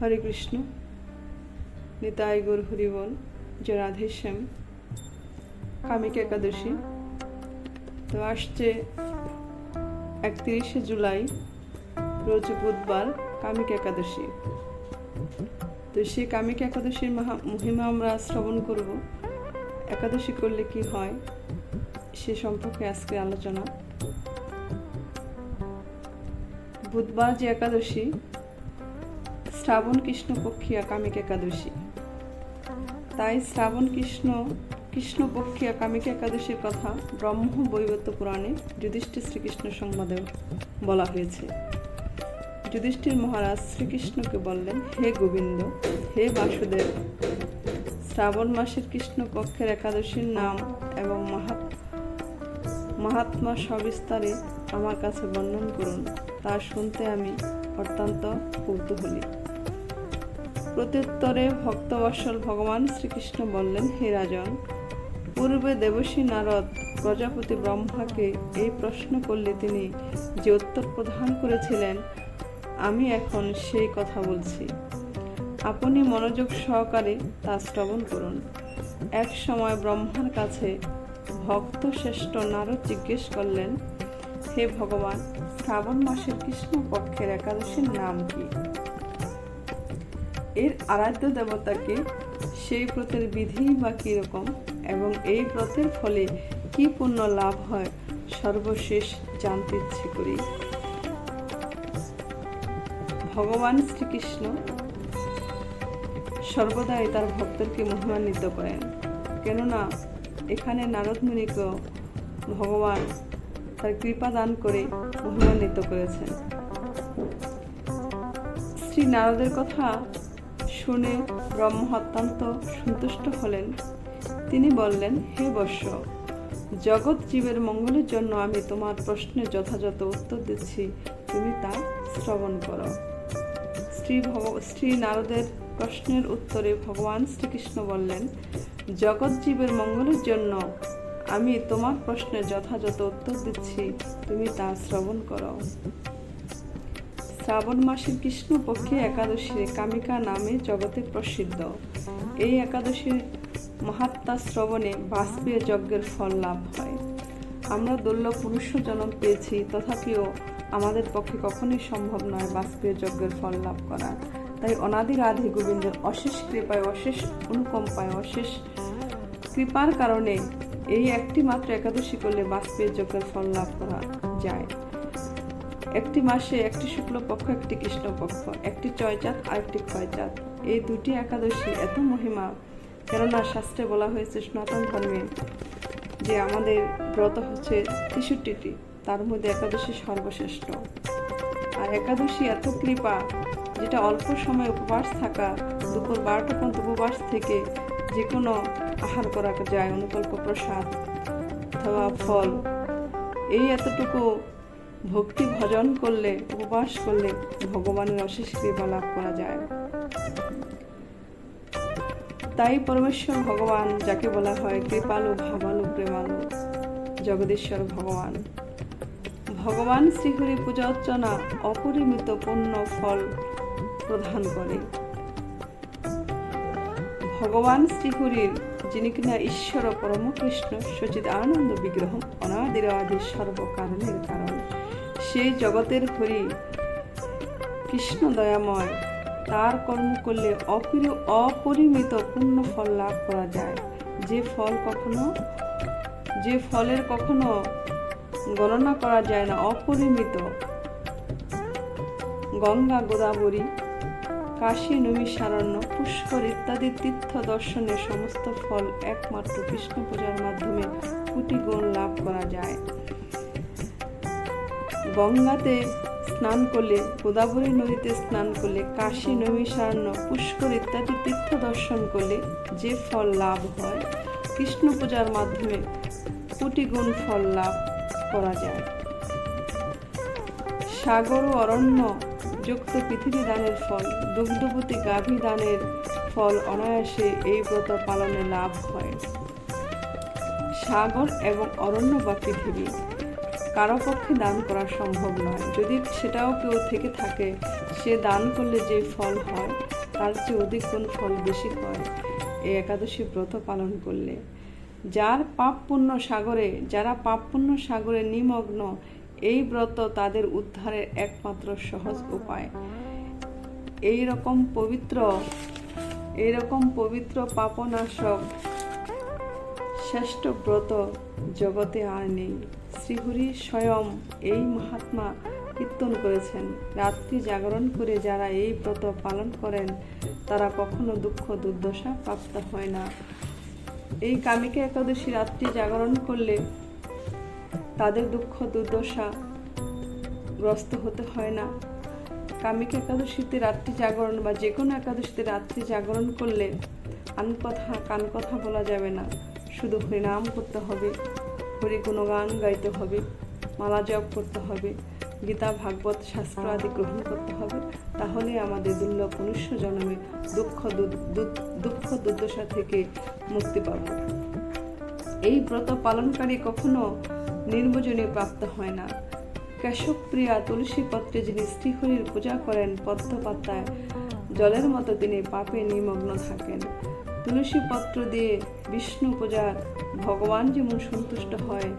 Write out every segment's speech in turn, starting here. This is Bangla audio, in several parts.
হরে কৃষ্ণ। নিতাই গৌর হরিবল। যে রাধেশ্যাম কামিক একাদশী। তো আসছে একত্রিশে জুলাই, রোজ বুধবার কামিক একাদশী। তো সেই কামিক একাদশীর মহা- মহিমা আমরা শ্রবণ করব। একাদশী করলে কি হয় সে সম্পর্কে আজকে আলোচনা। বুধবার যে একাদশী শ্রাবণ কৃষ্ণপক্ষিয়া কামিক একাদশী। তাই শ্রাবণ কৃষ্ণ কৃষ্ণপক্ষিয়া কামিক একাদশীর কথা ব্রহ্ম বৈবত্য পুরাণে যুধিষ্ঠির শ্রীকৃষ্ণ সংবাদে বলা হয়েছে। যুধিষ্ঠির মহারাজ শ্রীকৃষ্ণকে বললেন, হে গোবিন্দ, হে বাসুদেব, শ্রাবণ মাসের কৃষ্ণপক্ষের একাদশীর নাম এবং মাহাত মহাত্মা সবিস্তারে আমার কাছে বর্ণন করুন। তা শুনতে আমি অত্যন্ত কৌতূহলী। প্রত্যুত্তরে ভক্তবৎসল ভগবান শ্রীকৃষ্ণ বললেন, হে রাজন, পূর্বে দেবশ্রী নারদ প্রজাপতি ব্রহ্মাকে এই প্রশ্ন করলে তিনি যে উত্তর প্রদান করেছিলেন, আমি এখন সেই কথা বলছি। আপনি মনোযোগ সহকারে তা শ্রবণ করুন। এক সময় ব্রহ্মার কাছে ভক্ত শ্রেষ্ঠ নারদ জিজ্ঞেস করলেন, হে ভগবান, শ্রাবণ মাসের কৃষ্ণ পক্ষের একাদশীর নাম কি? এর আরাধ্য দেবতাকে সেই ব্রতের বিধি বা কীরকম এবং এই ব্রতের ফলে কি পুণ্য লাভ হয়, সর্বশেষ জানতে ইচ্ছে করি। ভগবান শ্রীকৃষ্ণ সর্বদাই তার ভক্তকে মহিমান্বিত করেন। কেননা এখানে নারদ মুনিকে ভগবান তার কৃপা দান করে মহিমান্বিত করেছেন। শ্রী নারদের কথা শুনে ব্রহ্ম অত্যন্ত সন্তুষ্ট হলেন। তিনি বললেন, হে বর্ষ, জগৎ জীবের মঙ্গলের জন্য আমি তোমার প্রশ্নে যথাযথ উত্তর দিচ্ছি। তুমি তা শ্রবণ করো। শ্রী ভগ, শ্রী নারদের প্রশ্নের উত্তরে ভগবান শ্রীকৃষ্ণ বললেন, জগৎ জীবের মঙ্গলের জন্য আমি তোমার প্রশ্নের যথাযথ উত্তর দিচ্ছি। তুমি তা শ্রবণ করো। শ্রাবণ মাসের কৃষ্ণপক্ষে একাদশী কামিকা নামে জগতে প্রসিদ্ধ। এই একাদশীর মহাত্মা শ্রবণে বাষ্পীয় যজ্ঞের ফল লাভ হয়। আমরা দুর্লভ পুরুষ জন্ম পেয়েছি, তথাপিও আমাদের পক্ষে কখনোই সম্ভব নয় বাষ্পীয় যজ্ঞের ফল লাভ করা তাই অনাদি রাধে গোবিন্দের অশেষ কৃপায়, অশেষ অনুকম্পায়, অশেষ কৃপার কারণে এই একটি মাত্র একাদশী করলে বাষ্পীয় যজ্ঞের ফল লাভ করা যায়। একটি মাসে একটি শুক্লপক্ষ, একটি কৃষ্ণপক্ষ, একটি চয়চাঁদ আর একটি ক্ষয়চাঁদ এই দুটি একাদশী এত মহিমা, কেননা শাস্ত্রে বলা হয়েছে সনাতন ধর্মে যে আমাদের ব্রত হচ্ছে তেষট্টিটি, তার মধ্যে একাদশী সর্বশ্রেষ্ঠ। আর একাদশী এত কৃপা, যেটা অল্প সময় উপবাস থাকা, দুপুর বারোটা পর্যন্ত উপবাস থেকে যে কোনো আহার করা যায়, অনুকল্প প্রসাদ, অথবা ফল, এই এতটুকু ভক্তি ভজন করলে, উপবাস করলে ভগবানের অশেষ কৃপা লাভ করা যায়। তাই পরমেশ্বর ভগবান, যাকে বলা হয় কৃপালু, ভাবালু, প্রেমালু, জগদীশ্বর ভগবান। ভগবান শ্রীহরি পূজা অর্চনা অপরিমিত পূর্ণ ফল প্রদান করে। ভগবান শ্রীহরির, যিনি কিনা ঈশ্বর পরম কৃষ্ণ সচিত আনন্দ বিগ্রহ অনাদির আদি সর্বকারণের কারণ। সেই জগতের হরি কৃষ্ণ দয়াময়, তার কর্ম করলে অপরি, অপরিমিত পূর্ণ ফল লাভ করা যায়। যে ফল কখনো, যে ফলের কখনো গণনা করা যায় না, অপরিমিত। গঙ্গা গোদাবরী, কাশী নৈমিষারণ্য, পুষ্কর ইত্যাদি তীর্থ দর্শনের সমস্ত ফল একমাত্র কৃষ্ণ পূজার মাধ্যমে কোটি গুণ লাভ করা যায়। গঙ্গাতে স্নান করলে, গোদাবরী নদীতে স্নান করলে, কাশী নৈমিষারণ্য, পুষ্কর ইত্যাদি তীর্থ দর্শন করলে যে ফল লাভ হয়, কৃষ্ণ পূজার মাধ্যমে কোটি গুণ ফল লাভ করা যায়। সাগর ও অরণ্য যুক্ত পৃথিবী দানের ফল, দুগ্ধবতী গাভী দানের ফল অনায়াসে এই ব্রত পালনে লাভ হয়। সাগর এবং অরণ্য বা পৃথিবী কারও পক্ষে দান করা সম্ভব নয়। যদি সেটাও কেউ থেকে থাকে, সে দান করলে যে ফল হয়, তার চেয়ে অধিক গুণ ফল বেশি হয়? এই একাদশী ব্রত পালন করলে। যার পাপ পুণ্য সাগরে, যারা পাপ পুণ্য সাগরে নিমগ্ন, এই ব্রত তাদের উদ্ধারের একমাত্র সহজ উপায়। এই রকম পবিত্র, এইরকম পবিত্র পাপনাশক শ্রেষ্ঠ ব্রত জগতে আর নেই। শ্রীহরি স্বয়ং এই মহাত্মা কীর্তন করেছেন। রাত্রি জাগরণ করে যারা এই ব্রত পালন করেন, তারা কখনো দুঃখ, দুর্দশা প্রাপ্ত হয় না। এই কামিকা একাদশী রাত্রি জাগরণ করলে তাদের দুঃখ, দুর্দশা গ্রস্ত হতে হয় না। কামিকা একাদশীতে রাত্রি জাগরণ বা যে কোনো একাদশীতে রাত্রি জাগরণ করলে আন কথা কান কথা বলা যাবে না। শুধু হরিনাম করতে হবে, হরি গুণগান গাইতে হবে, মালা জপ করতে হবে, গীতা, ভাগবত শাস্ত্র আদি গ্রহণ করতে হবে, তাহলে আমাদের দুর্লভ মনুষ্য জন্মে দুঃখ দুঃখ দুর্দশা থেকে মুক্তি পাব। এই ব্রত পালনকারী কখনো নির্বজনে প্রাপ্ত হয় না। কেশবপ্রিয়া তুলসী পত্রে যিনি শ্রীহরির পূজা করেন পদ্ম পাতায় জলের মতো তিনি পাপে নিমগ্ন থাকেন। তুলসী পত্র দিয়ে বিষ্ণু পূজার ভগবান যেমন সন্তুষ্ট হয়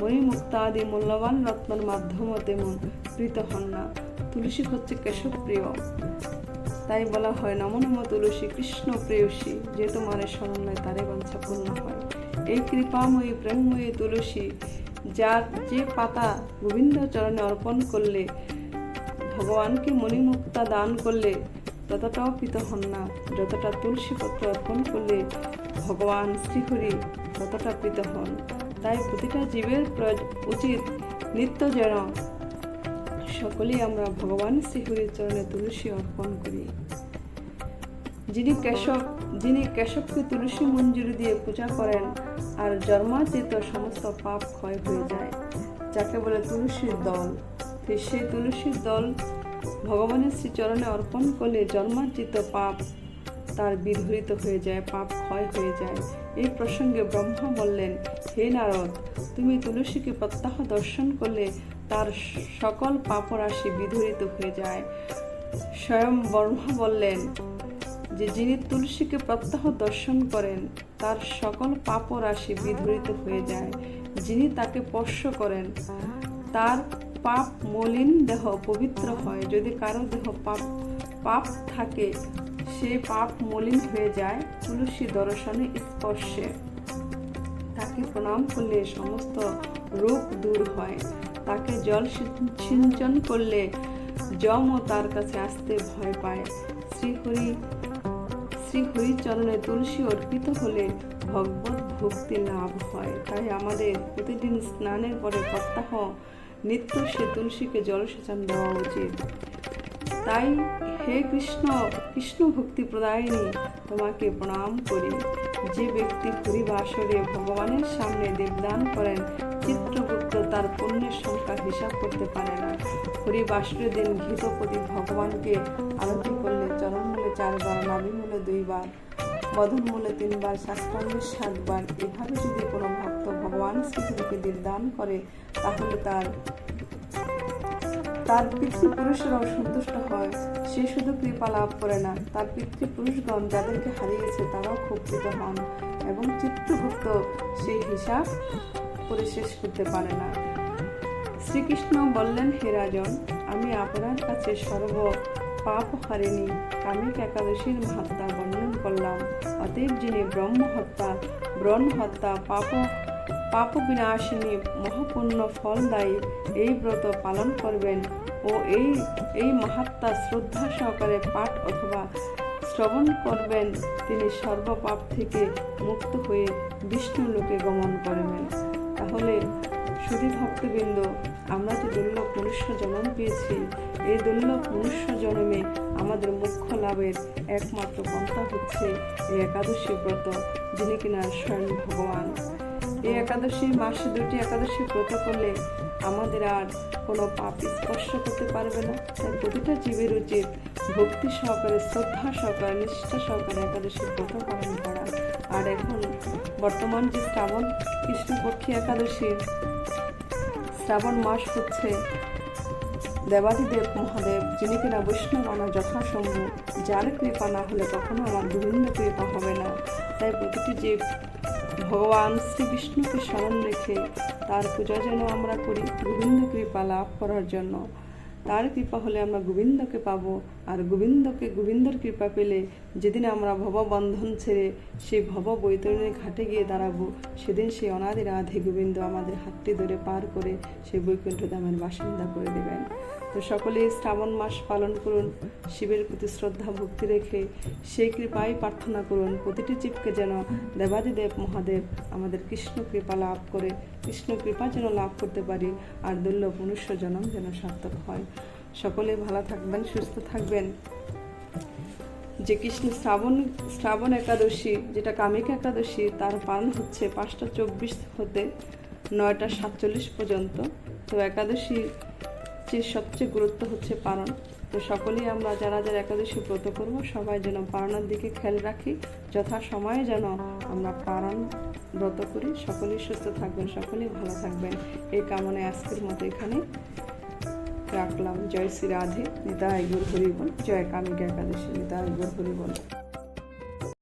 মণিমুক্তা আদি মূল্যবান রত্নর মাধ্যমে তেমন প্রীত হন না। তুলসী হচ্ছে কেশবপ্রিয় তাই বলা হয়, নম নম তুলসী, কৃষ্ণ প্রেয়সী, যে তোমার স্মরণ নয় তারে বাঞ্ছা পূর্ণ হয়। এই কৃপাময়ী, প্রেমময়ী তুলসী, যার যে পাতা গোবিন্দ চরণে অর্পণ করলে, ভগবানকে মণিমুক্তা দান করলে ততটাও পিত হন না। যতটা তুলসী পত্র অর্পণ করলে ভগবান শ্রীহরি ততটা প্রীত হন, তাই প্রতিটা জীবের উচিত নিত্য যেন সকলেই আমরা ভগবান শ্রীহরির চরণে তুলসী অর্পণ করি। যিনি কেশব, যিনি কেশবকে তুলসী মঞ্জুরি দিয়ে পূজা করেন, আর জন্মার্জিত সমস্ত পাপ ক্ষয় হয়ে যায়, যাকে বলে তুলসীর দল। সেই তুলসীর দল ভগবানের শ্রীচরণে অর্পণ করলে জন্মার্জিত পাপ তার বিধরিত হয়ে যায়, পাপ ক্ষয় হয়ে যায়। এই প্রসঙ্গে ব্রহ্মা বললেন, হে নারদ, তুমি তুলসীকে প্রত্যাহ দর্শন করলে তার সকল পাপরাশি বিধরিত হয়ে যায়। স্বয়ং ব্রহ্মা বললেন, যে যিনি তুলসীকে প্রত্যাহ দর্শন করেন, তার সকল পাপরাশি বিধরিত হয়ে যায়। যিনি তাকে স্পর্শ করেন, তার পাপ মলিন দেহ পবিত্র হয়। যদি কারও দেহ পাপ পাপ থাকে সে পাপ মলিন হয়ে যায় তুলসী দর্শনে স্পর্শে। তাকে প্রণাম করলে সমস্ত রোগ দূর হয়। তাকে জল সিঞ্চন করলে যমও তার কাছে আসতে ভয় পায়। শ্রীহরি শ্রী হরিচরণে তুলসী অর্পিত হলে ভগবত ভক্তি লাভ হয়। তাই আমাদের প্রতিদিন স্নানের পরে প্রত্যাহ নিত্য সে তুলসীকে জলসেচন দেওয়া উচিত। তাই হে কৃষ্ণ কৃষ্ণ ভক্তি প্রদায়িনী, তোমাকে প্রণাম করি। যে ব্যক্তি হরিবাসরে ভগবানের সামনে দেবদান করেন, চিত্রগুপ্ত তার পুণ্যের সংখ্যা হিসাব করতে পারে না। হরিবাসরের দিন ঘৃতপতি ভগবানকে, আরতি করলে চরণমূলে চারবার, নাভিমূলে দুইবার বদন মূলে তিনবার শাস্ত্রাঙ্গে সাতবার, এভাবে যদি কোনো ভক্ত ভগবান শ্রীহরিকে দেবদান করে, তাহলে তার তার পিতৃপুরুষরাও সন্তুষ্ট হয়। সে শুধু কৃপা লাভ করে না, তার পিতৃপুরুষগণ যাদেরকে হারিয়েছে তারাও কৃত হন এবং চিত্রগুপ্ত সেই হিসাব করে শেষ করতে পারে না। শ্রীকৃষ্ণ বললেন, হে রাজন, আমি আপনার কাছে সর্ব পাপ হারিনি। কামিক একাদশীর মাহাত্মা বর্ণন করলাম। অতএব যিনি ব্রহ্ম হত্যা ব্রণ হত্যা পাপ পাপ বিনাশিনী মহাপুণ্য ফলদায়ী এই ব্রত পালন করবেন ও এই এই মাহাত্মা শ্রদ্ধা সহকারে পাঠ অথবা শ্রবণ করবেন, তিনি সর্বপাপ থেকে মুক্ত হয়ে বিষ্ণু লোকে গমন করবেন। তাহলে শুধু ভক্তবৃন্দ, আমরা যে দুর্লভ মনুষ্য জন্ম পেয়েছি। এই দুর্লভ মনুষ্য জন্মে আমাদের মুখ্য লাভের একমাত্র পন্থা হচ্ছে এই একাদশী ব্রত, যিনি কিনা স্বয়ং ভগবান। এই একাদশী, মাসে দুটি একাদশী ব্রত করলে আমাদের আর কোনো পাপ স্পর্শ করতে পারবে না। তাই প্রতিটা জীবের উচিত ভক্তি সহকারে, শ্রদ্ধা সহকারে, নিষ্ঠা সহকারে একাদশী ব্রত পালন করা। আর এখন বর্তমান যে শ্রাবণ, কৃষ্ণপক্ষী একাদশী, শ্রাবণ মাস হচ্ছে দেবাদিদেব মহাদেব, যিনি কিনা বৈষ্ণব আনা যথাসম্ভব। যার কৃপা না হলে কখনো আমার গোবিন্দ কৃপা হবে না। তাই প্রতিটি জীব ভগবান শ্রী বিষ্ণুকে স্মরণ রেখে তার পূজা যেন আমরা করি। গোবিন্দ কৃপা লাভ করার জন্য। তার কৃপা হলে আমরা গোবিন্দকে পাবো। আর গোবিন্দকে, গোবিন্দর কৃপা পেলে যেদিন আমরা ভববন্ধন ছেড়ে সেই ভব বৈতরণীর ঘাটে গিয়ে দাঁড়াবো, সেদিন সেই অনাদি রাধে গোবিন্দ আমাদের হাতটি ধরে পার করে সেই বৈকুণ্ঠ ধামের বাসিন্দা করে দেবেন। তো সকলেই শ্রাবণ মাস পালন করুন, শিবের প্রতি শ্রদ্ধা, ভক্তি রেখে সেই কৃপাই প্রার্থনা করুন। প্রতিটি জীবকে যেন দেবাদিদেব মহাদেব আমাদের কৃষ্ণ কৃপা লাভ করে, কৃষ্ণ কৃপা যেন লাভ করতে পারি, আর দুর্লভ মনুষ্য জনম যেন সার্থক হয়। সকলে ভালো থাকবেন, সুস্থ থাকবেন। যে কৃষ্ণ শ্রাবণ শ্রাবণ একাদশী, যেটা কামিকা একাদশী, তার পালন হচ্ছে পাঁচটা চব্বিশ হতে নয়টা সাতচল্লিশ পর্যন্ত। তো একাদশী যে সবচেয়ে গুরুত্ব হচ্ছে পালন। তো সকলেই আমরা যারা যারা একাদশী ব্রত করব, সবাই যেন পালনের দিকে খেয়াল রাখি, যথা সময়ে যেন আমরা পালন, ব্রত করি। সকলেই সুস্থ থাকবেন, সকলেই ভালো থাকবেন। এই কামনায় আজকের মতো এখানে রাখলাম। জয় শ্রী রাধে নেতা একবার হরিবল জয় কামিকা একাদশী নেতা একবার হরিবল।